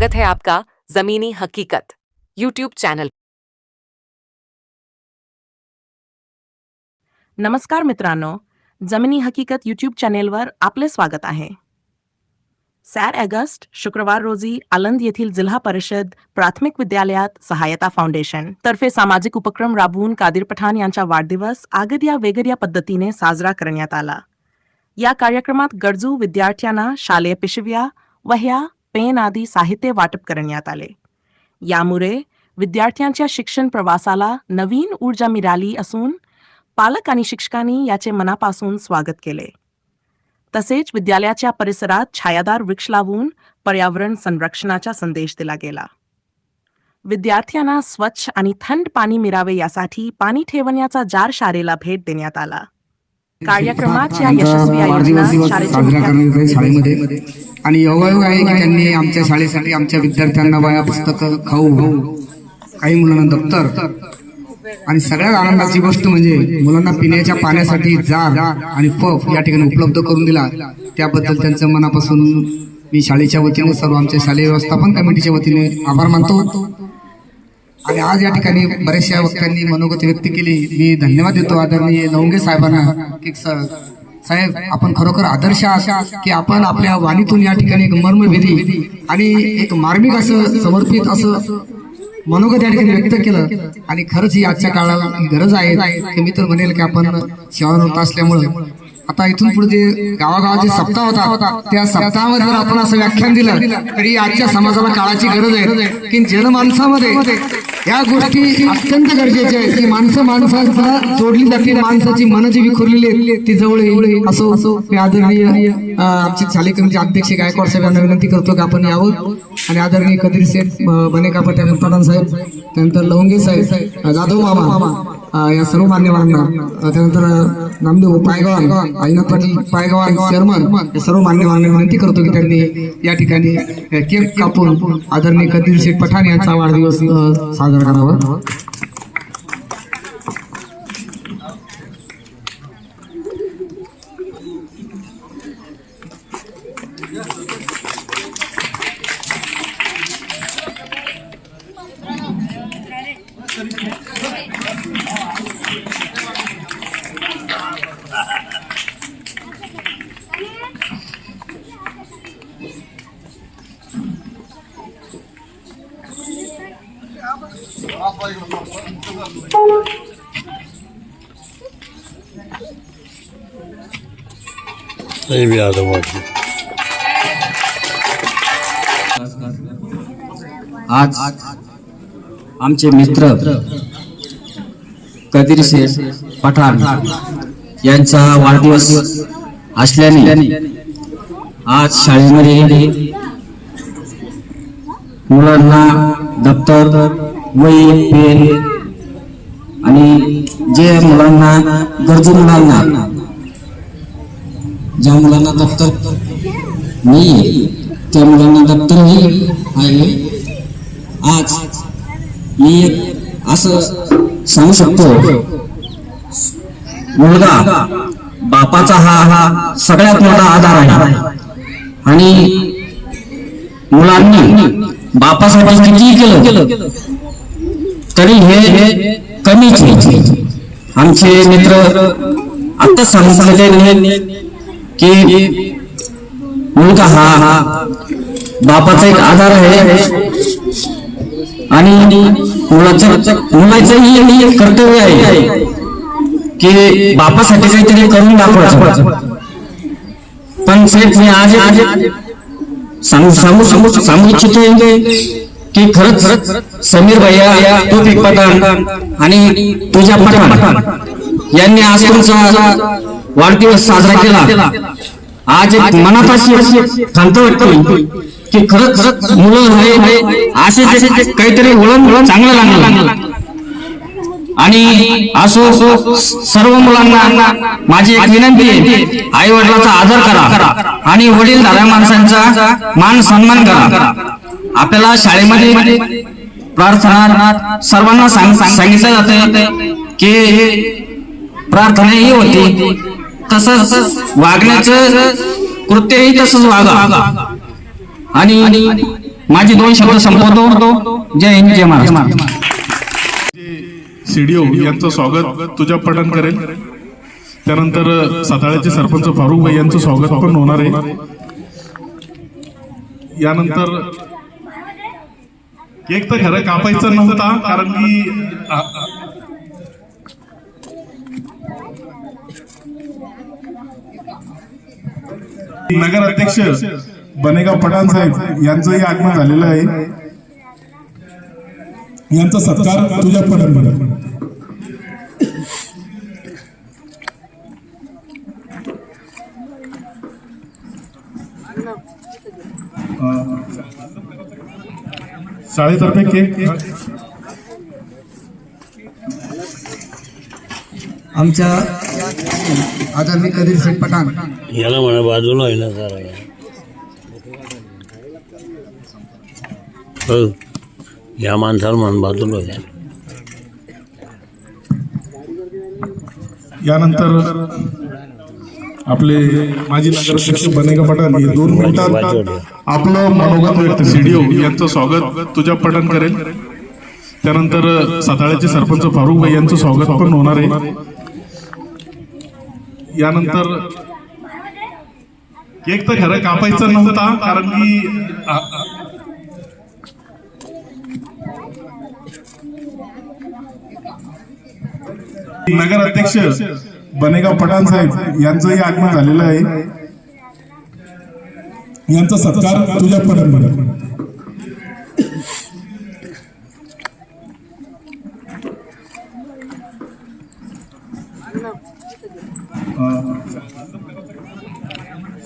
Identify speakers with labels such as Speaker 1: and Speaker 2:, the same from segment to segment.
Speaker 1: स्वागत है आपका जमीनी हकीकत यूट्यूब चैनल
Speaker 2: नमस्कार मित्रांनो जमिनी हकीकत यूट्यूब चॅनेलवर आपले स्वागत आहे। सॅर ऑगस्ट शुक्रवार रोजी आलंद येथील जिल्हा परिषद प्राथमिक विद्यालयात सहायता फाउंडेशन तर्फे सामाजिक उपक्रम राबवून कादिर पठाण यांचा वाढदिवस आगद्या वेगळ्या पद्धतीने साजरा करण्यात आला. या कार्यक्रमात गरजू विद्यार्थ्यांना शालेय पिशव्या वह्या पेन आदी साहित्य वाटप करण्यात आले. यामुळे विद्यार्थ्यांच्या शिक्षण प्रवासाला नवीन ऊर्जा मिळाली असून पालक आणि शिक्षकांनी याचे मनापासून स्वागत केले. तसेच विद्यालयाच्या परिसरात छायादार वृक्ष लावून पर्यावरण संरक्षणाचा संदेश दिला गेला. विद्यार्थ्यांना स्वच्छ आणि थंड पाणी मिळावे यासाठी पाणी ठेवण्याचा जार शाळेला भेट देण्यात आला. कार्यक्रमाच्या यशस्वी
Speaker 3: साजरा आहे शाळेमध्ये. आणि योगायोग आहे की त्यांनी आमच्या शाळेसाठी आमच्या विद्यार्थ्यांना वया पुस्तकं खाऊ काही मुलांना दप्तर आणि सगळ्यात आनंदाची गोष्ट म्हणजे मुलांना पिण्याच्या पाण्यासाठी जार आणि पफ या ठिकाणी उपलब्ध करून दिला. त्याबद्दल त्यांचं मनापासून मी शाळेच्या वतीने सर्व आमच्या शालेय व्यवस्थापन कमिटीच्या वतीने आभार मानतो. आणि आज या ठिकाणी बऱ्याचशा वक्त्यांनी मनोगत व्यक्त केली. मी धन्यवाद देतो आदरणीय लवंगे साहेबांना की साहेब आपण खरोखर आदर्श आहात की आपण आपल्या वाणीतून या ठिकाणी एक मर्मभेदी आणि एक मार्मिक असं समर्पित असं मनोगत या ठिकाणी व्यक्त केलं. आणि खरंच ही आजच्या काळाला गरज आहे. की मी तर म्हणेल की आपण सेवानिवृत्त असल्यामुळे आता इथून पुढे जे गावागावाचे सप्ताह होता त्या सप्ताहामध्ये जर आपण असं व्याख्यान दिलं तरी आजच्या समाजाला काळाची गरज आहे. की जनमानसामध्ये या गोष्टी अत्यंत गरजेच्या आहेत. की माणसं माणसाला जोडली जाते माणसाची मन जी विखुरलेली आहेत ती जवळ येईल असो असो मी आदरणीय अं, आमचे शालेय कमिटी अध्यक्ष गायकवाड साहेब यांना विनंती करतो की आपण यावं. आणि आदरणीय कदीर शेठ बनेका पटेल प्रधान साहेब त्यानंतर लवंगे साहेब जाधव मामा या सर्व मान्यवरांना त्यानंतर नामदेव पायगाव आईनाथ पाटील पायगवान चेअरमन या सर्व मान्यवरांना विनंती करतो की त्यांनी या ठिकाणी केक कापून आदरणीय कदीर शेठ पठाण यांचा वाढदिवस साजरा करावा.
Speaker 4: नहीं bir आता हुआ
Speaker 5: आज आमचे मित्र कदीर शेख पठाण यांचा वाढदिवस असल्याने आज शाळेमध्ये मुलांना दप्तर वही पेन आणि जे मुलांना गरजू मुलांना ज्या मुलांना दप्तर नाही त्या मुलांना दप्तरही आहे आज मी असं सांगू शकतो. मुलगा बापाचा हा हा सगळ्यात मोठा आधार आहे. आणि मुलांनी बापासाठी किती केलं तरी हे कमीच आमचे मित्र आता सांगितले की मुलगा हा हा बापाचा एक आधार आहे. आणि मुलाचं मुलाचंही एक कर्तव्य आहे की बापासाठी काहीतरी करून दाखवायचं. पण सेठ मी आज आज सांगू सांगू सांगू सांगू इच्छितो की खरंच खरंच समीर भैया तो पठाण आणि तुझ्या पठाण यांनी आज तुमचा वाढदिवस साजरा केला. आज एक मनात अशी खंत वाटते म्हणजे की खरंच खरंच मुलं हे असे काहीतरी वळण वळण चांगलं लागलं. आणि असो असो सर्व मुलांना माझी एक विनंती आहे आई वडिलाचा आदर करा आणि वडील धाऱ्या माणसांचा मान सन्मान करा. आपल्याला शाळेमध्ये प्रार्थना सर्वांना सांग सांगितलं जातं की प्रार्थना ही होती. तसंच वागण्याचं कृत्यही तसंच वागा. आणि माझे दोन शब्द संपवतो. जय हिंद जय महाराष्ट्र.
Speaker 6: सीडीओ यांचं स्वागत तुझ्या पठण करेल. त्यानंतर साताळ्याचे सरपंच फारुख भाई यांचं स्वागत पण होणार आहे. यानंतर एक तर खरं कापायचं नव्हता कारण की नगर अध्यक्ष बनेगाव पठाण साहेब यांचंही आगमन झालेलं आहे. यांचा सत्कार तुझ्या पठाण शाळेतर्फे केक?
Speaker 3: आमच्या आदरणीय कदीर शेठ पठाण
Speaker 4: याला म्हणा बाजूला आहे ना जरा हो. या माणसाला म्हण बाजूला आहे.
Speaker 6: यानंतर आपले माजी नगराध्यक्ष बनेगा पठाण हे दोन मिनिटात आपलं मनोगत व्यक्त सीडीओ यांचं स्वागत तुझ्या पठाण करेल. त्यानंतर साताळ्याचे सरपंच फारुख भाई यांचं स्वागत पण होणार आहे. यानंतर केक तर खरं कापायचा नव्हता कारण की नगर अध्यक्ष बनेगाव पठाण साहेब यांचंही आगमन झालेलं आहे. यांचा सत्कार तुझ्या पठाण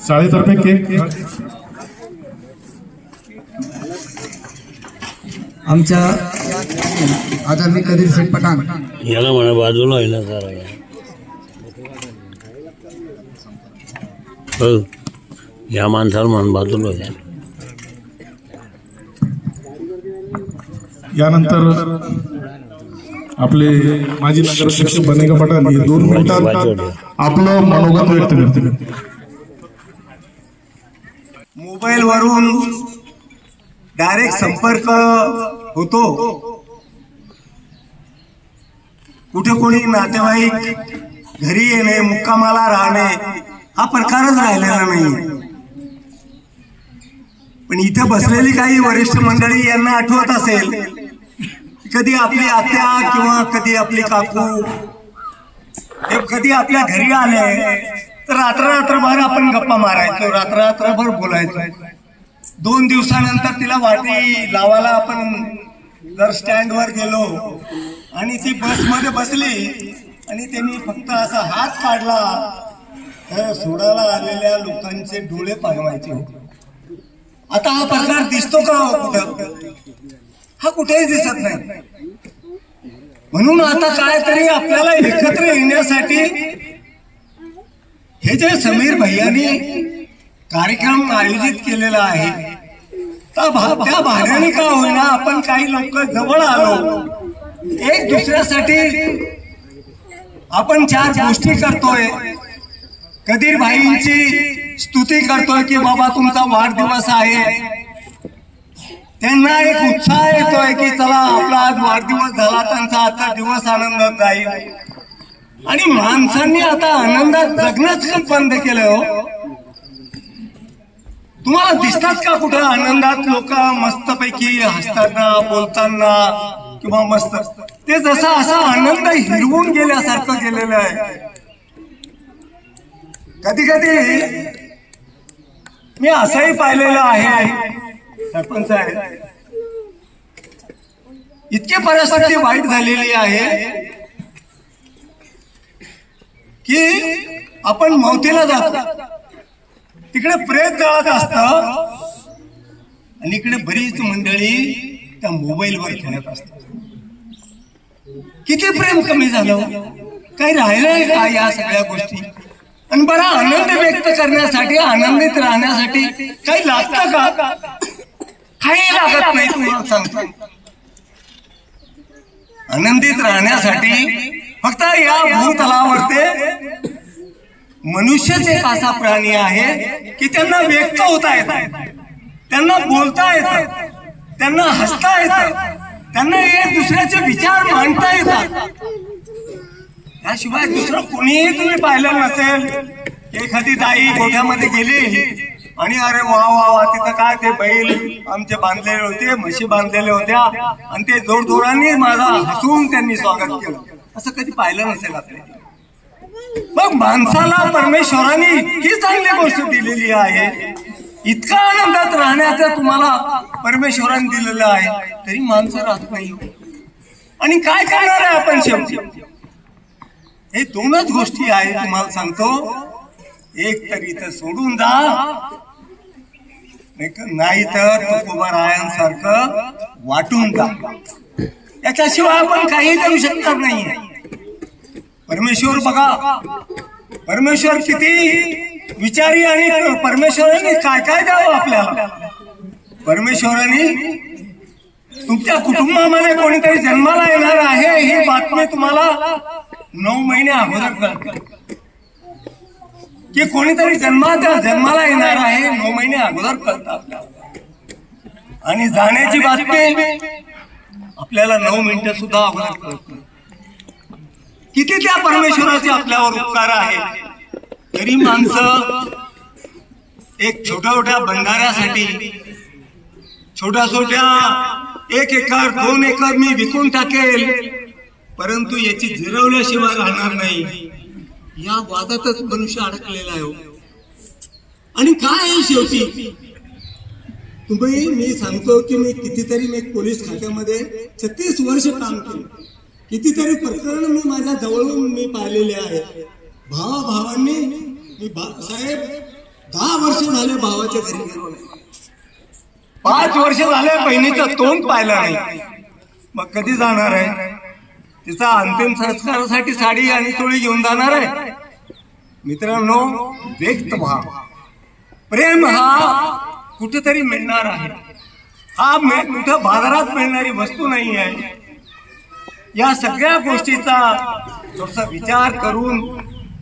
Speaker 6: शाळेतर्फे केक?
Speaker 3: आमच्या आदरणीय कदीर शेठ पठाण.
Speaker 4: याला म्हणा बाजूला आहे ना जरा हो. या माणसाला म्हण बाजूला आहे.
Speaker 6: यानंतर आपले माजी नगराध्यक्ष बनेगा पठाण हे दोन मिनिटात आपलं मनोगत व्यक्त करतील.
Speaker 7: मोबाईल वरून डायरेक्ट संपर्क होतो. कुठे कोणी नातेवाईक घरी येणे मुक्कामाला राहणे हा प्रकारच राहिलेला नाही. पण इथे बसलेली काही वरिष्ठ मंडळी यांना आठवत असेल कधी आपली आत्या किंवा कधी आपली काकू? कधी आपल्या घरी आले तर रात्र रात्रभर आपण गप्पा मारायचो रात्र रात्रभर बोलायचो. दोन दिवसानंतर तिला वाटी लावायला आपण जर स्टँडवर गेलो. आणि ती बसमध्ये बसली आणि त्यांनी फक्त असा हात काढला. तर सोडायला आलेल्या लोकांचे डोळे पाहवायचे होते. आता हा प्रकार दिसतो का हो कुठं? हा कुठेही दिसत नाही. म्हणून आता काय तरी आपल्याला एकत्र येण्यासाठी हे जे समीर भैयानी कार्यक्रम आयोजित केलेला आहे त्या भा- भाड्याने का होईना आपण काही लोक जवळ आलो एक दुसऱ्यासाठी आपण चार गोष्टी करतोय. कधीर भाईंची स्तुती करतोय की बाबा तुमचा वाढदिवस आहे. त्यांना एक उत्साह येतोय की चला आपला आज वाढदिवस झाला त्यांचा आजचा दिवस आनंदात जाईल. आणि माणसांनी आता आनंदात जगणंच बंद केलं हो. तुम्हाला दिसतात का कुठं आनंदात लोक मस्तपैकी हसताना बोलताना किंवा मस्त? ते जसा असा आनंद हिरवून गेल्यासारखं गेलेलं आहे. कधी कधी मी असंही पाहिलेलं आहे सरपंच आहे इतकी परिस्थिती वाईट झालेली आहे की आपण मौतीला जातो. तिकडे प्रेत जळत असत आणि इकडे बरीच मंडळी त्या मोबाईलवर खेळत असतात. किती प्रेम कमी झालं. काही राहिलंय का या सगळ्या गोष्टी? आणि बरा आनंद व्यक्त करण्यासाठी आनंदित राहण्यासाठी काही लागतं का? काही लागत नाही. तुम्हाला सांगतो आनंदित राहण्यासाठी फक्त या भूतलावरती मनुष्यच एक असा प्राणी आहे की त्यांना व्यक्त होता येत त्यांना बोलता येतं त्यांना हसता येतं त्यांना एक दुसऱ्याचे विचार मांडता येतात त्याशिवाय दुसरं कोणीही तुम्ही पाहिलं नसेल. एखादी ताई गोठ्यामध्ये गेली. आणि अरे वा वा वा तिथं काय ते बैल आमचे बांधलेले होते म्हशी बांधलेले होत्या. आणि ते जोरजोरांनी माझा हसून त्यांनी स्वागत केलं. असं कधी पाहिलं नसेल आपल्याला. मग माणसाला परमेश्वराने इतकी चांगली गोष्ट दिलेली आहे. इतका आनंदात राहण्याचं तुम्हाला परमेश्वराने दिलेलं आहे तरी माणसं राहत नाही हो. आणि काय करणार आहे आपण शेवटी? हे दोनच गोष्टी आहेत तुम्हाला सांगतो. एक तर इथं सोडून जा. नाही तर तुकोबारायांसारखं वाटून जा. याच्याशिवाय आपण काही करू शकणार नाही. परमेश्वर बघा. परमेश्वर किती विचारी आणि परमेश्वराने काय काय द्यावं आपल्याला? परमेश्वराने तुमच्या कुटुंबामध्ये कोणीतरी जन्माला येणार आहे ही बातमी तुम्हाला नऊ महिने अगोदर की कोणीतरी जन्मात जन्माला येणार आहे नऊ महिने अगोदर करतात आणि जाण्याची बातमी आपल्याला नऊ मिनिटं सुद्धा अगोदर कळत किती त्या परमेश्वराचे आपल्यावर उपकार आहे? तरी माणसं एक छोट्या छोट्या बंधाऱ्यासाठी छोट्या छोट्या एक एकर दोन एकर मी विकून टाकेल परंतु याची जिरवल्याशिवाय राहणार नाही. या वादातच मनुष्य अडकलेला आहे हो. आणि काय आहे शेवटी? तुम्ही मी सांगतो की मी कितीतरी मी पोलीस खात्यामध्ये छत्तीस वर्ष काम केलं. कितीतरी प्रकरण मी माझ्या जवळून मी पाहिलेले आहे भावा भावांनी मी भा- साहेब दहा वर्ष झाले भावाच्या घरी. गेलो पाच वर्ष झाले बहिणीचं तोंड पाहिलं नाही. मग कधी जाणार आहे? तिचा अंतिम संस्कारासाठी साडी आणि चोळी घेऊन जाणार आहे. मित्रांनो व्यक्त व्हा. प्रेम हा कुठेतरी मिळणार आहे. हा कुठं बाजारात मिळणारी वस्तू नाही आहे. या सगळ्या गोष्टीचा थोडासा विचार करून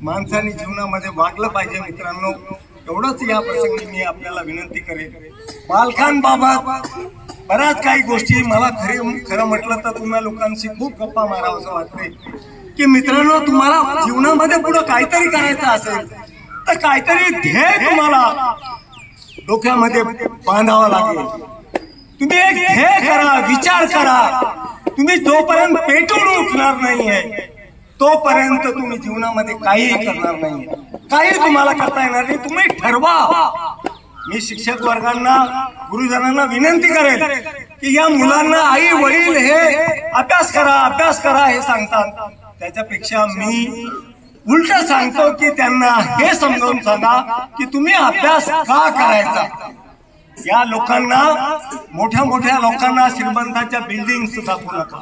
Speaker 7: माणसाने जीवनामध्ये वागलं पाहिजे मित्रांनो. एवढंच या प्रसंगी मी आपल्याला विनंती करेन. बालकांबाबत बऱ्याच काही गोष्टी मला खरे खरं म्हटलं तर तुम्हा लोकांशी खूप गप्पा मारावंसं वाटते की मित्रांनो तुम्हाला जीवनामध्ये पुढे काहीतरी करायचं असेल तर काहीतरी ध्येय तुम्हाला डोक्यामध्ये बांधावा लागेल. तुम्ही एक ध्येय करा विचार करा. तुम्ही जोपर्यंत पेटून उठणार नाहीये तोपर्यंत तुम्ही जीवनामध्ये काहीही करणार नाही. काही तुम्हाला करता येणार नाही. तुम्ही ठरवा. मी शिक्षक वर्गांना गुरुजनांना विनंती करेल की या मुलांना आई वडील हे अभ्यास करा अभ्यास करा हे सांगतात. त्याच्यापेक्षा मी उलट सांगतो की त्यांना हे समजावून सांगा की तुम्ही अभ्यास का करायचा? या लोकांना मोठ्या मोठ्या लोकांना श्रीमंताच्या बिल्डिंग दाखवू नका.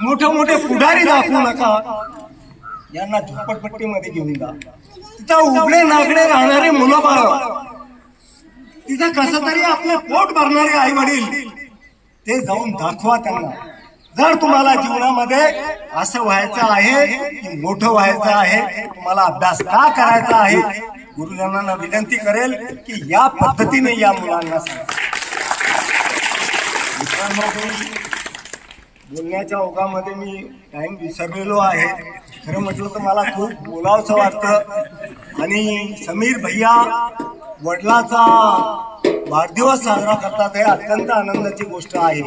Speaker 7: मोठे मोठे पुढारी दाखवू नका. यांना झोपटपट्टीमध्ये घेऊन जा. तिथं उघडे नागडे राहणारे मुलं बाळ तिथं कसं तरी आपलं पोट भरणारे आई वडील ते जाऊन दाखवा त्यांना. जर तुम्हाला जीवनामध्ये असं व्हायचं आहे की मोठं व्हायचं आहे तुम्हाला अभ्यास का करायचा आहे गुरुजनांना विनंती करेल की या पद्धतीने या मुलांना सांगा. बोलण्याच्या ओघामध्ये मी टाइम विसरलेलो आहे. खरं म्हटलं तर मला खूप बोलावंसं वाटतं. आणि समीर भैया वडिलाचा वाढदिवस साजरा करतात हे अत्यंत आनंदाची गोष्ट आहे.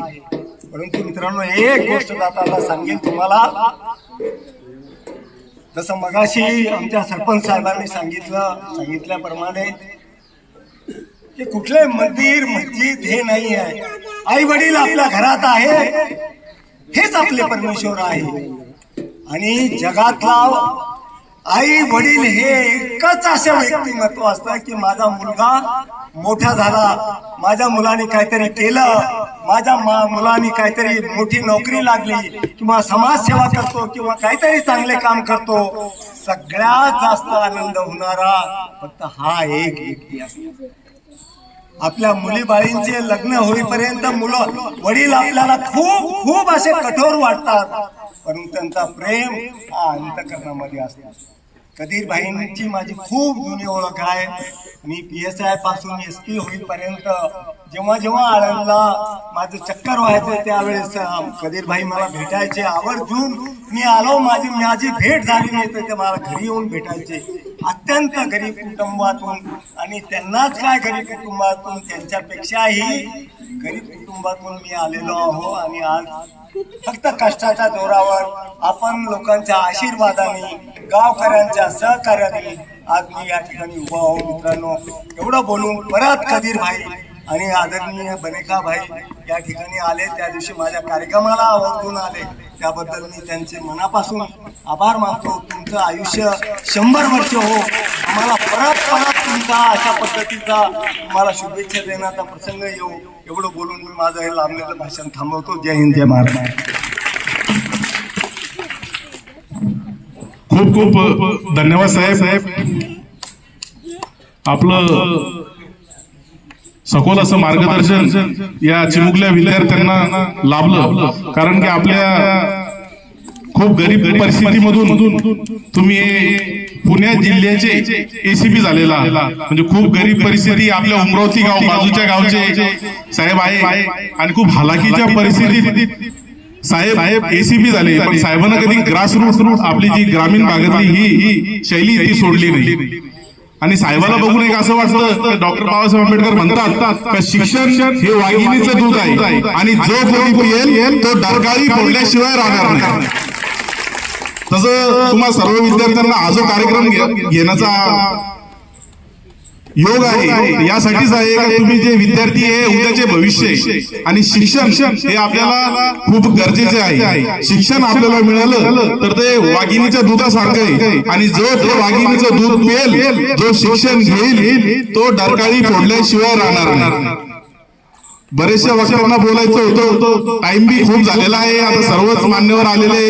Speaker 7: परंतु मित्रांनो एक गोष्ट जाताना सांगेन तुम्हाला. जसं मगाशी आमच्या सरपंच साहेबांनी सांगितलं सांगितल्याप्रमाणे की कुठले मंदिर मस्जिद हे नाही आहे आई वडील आपल्या घरात आहे हेच आपले परमेश्वर आहे. आणि जगातला आई वडील हे एकच असं व्यक्तिमत्व असतं की माझा मुलगा मोठा झाला माझ्या मुलाने काहीतरी केलं माझ्या मा- मुलाने काहीतरी मोठी नोकरी लागली किंवा समाजसेवा करतो किंवा काहीतरी चांगले काम करतो सगळ्यात जास्त आनंद होणारा फक्त हा एक व्यक्ती असतो. आपल्या मुलीबाळींचे लग्न होईपर्यंत मुलं वडील आपल्याला खूप खूप असे कठोर वाटतात. परंतु त्यांचा प्रेम हा अंतकरणामध्ये असतो. कदीर भाईंची माझी खूप जुनी ओळख आहे. मी पी एस आयपासून एस पी होईपर्यंत जेव्हा जेव्हा आळंदला माझं चक्कर व्हायचं त्यावेळेस अं, कदीर भाई मला भेटायचे. आवर्जून मी आलो माझी माझी भेट झाली नाही तर ते मला घरी येऊन भेटायचे. अत्यंत गरीब कुटुंबातून आणि त्यांनाच काय गरीब कुटुंबातून त्यांच्यापेक्षाही गरीब कुटुंबातून मी आलेलो आहो आणि आज फक्त कष्टाच्या जोरावर आपण लोकांच्या आशीर्वादाने गावकऱ्यांच्या सहकार्याने आज मी या ठिकाणी उभा आहो मित्रांनो. एवढं बोलून परत कधीर भाई आणि आदरणीय बनेका भाई या ठिकाणी आले. त्या दिवशी माझ्या कार्यक्रमाला आवर्जून आले. त्याबद्दल मी त्यांचे मनापासून आभार मानतो. तुमचं आयुष्य शंभर वर्ष हो. आम्हाला परत परत तुमचा अशा पद्धतीचा मला शुभेच्छा देण्याचा प्रसंग येऊ. एवढं बोलून मी माझं हे लांबलेलं भाषण थांबवतो. जय हिंद जय महाराज
Speaker 6: खूप खूप धन्यवाद साहेब साहेब. आपलं सखोल असं मार्गदर्शन या चिमुकल्या विद्यार्थ्यांना लाभलं. कारण की आपल्या खूप गरीब परिस्थितीमधून तुम्ही पुण्या जिल्ह्याचे एसीपी झालेला म्हणजे खूप गरीब परिस्थिती आपल्या उमरावती गाव बाजूच्या गावचे साहेब आहे. आणि खूप हालाकीच्या परिस्थितीत साहेब साहेब एसीपी झाले. पण साहेबांना कधी ग्रास रूट आपली जी ग्रामीण भागातली ही ही शैली ती सोडली नाही. आणि साहेबाला बघून एक असं वाटतं डॉक्टर बाबासाहेब आंबेडकर म्हणतात का शिक्षण हे वाघिणीचं दूध आहे. आणि जो कोणी पियेल तो डरकाळी फोडल्याशिवाय राहणार नाही. तसं तुम्हा सर्व विद्यार्थ्यांना हा जो कार्यक्रम घेण्याचा योग आहे यासाठीच आहे का तुम्ही जे विद्यार्थी आहे उद्याचे भविष्य आणि शिक्षण हे आपल्याला खूप गरजेचे आहे. शिक्षण आपल्याला मिळालं तर ते वाघिणीच्या दुधासारखं आहे. आणि जो ते वाघिणीचं दूध पिएल जो शिक्षण घेईल तो डरकाळी फोडल्याशिवाय राहणार नाही. बरेचशा वक्त्यांना बोलायचं होतं टाइम बी खूप झालेला आहे आता सर्वच मान्यवर आलेले आहे.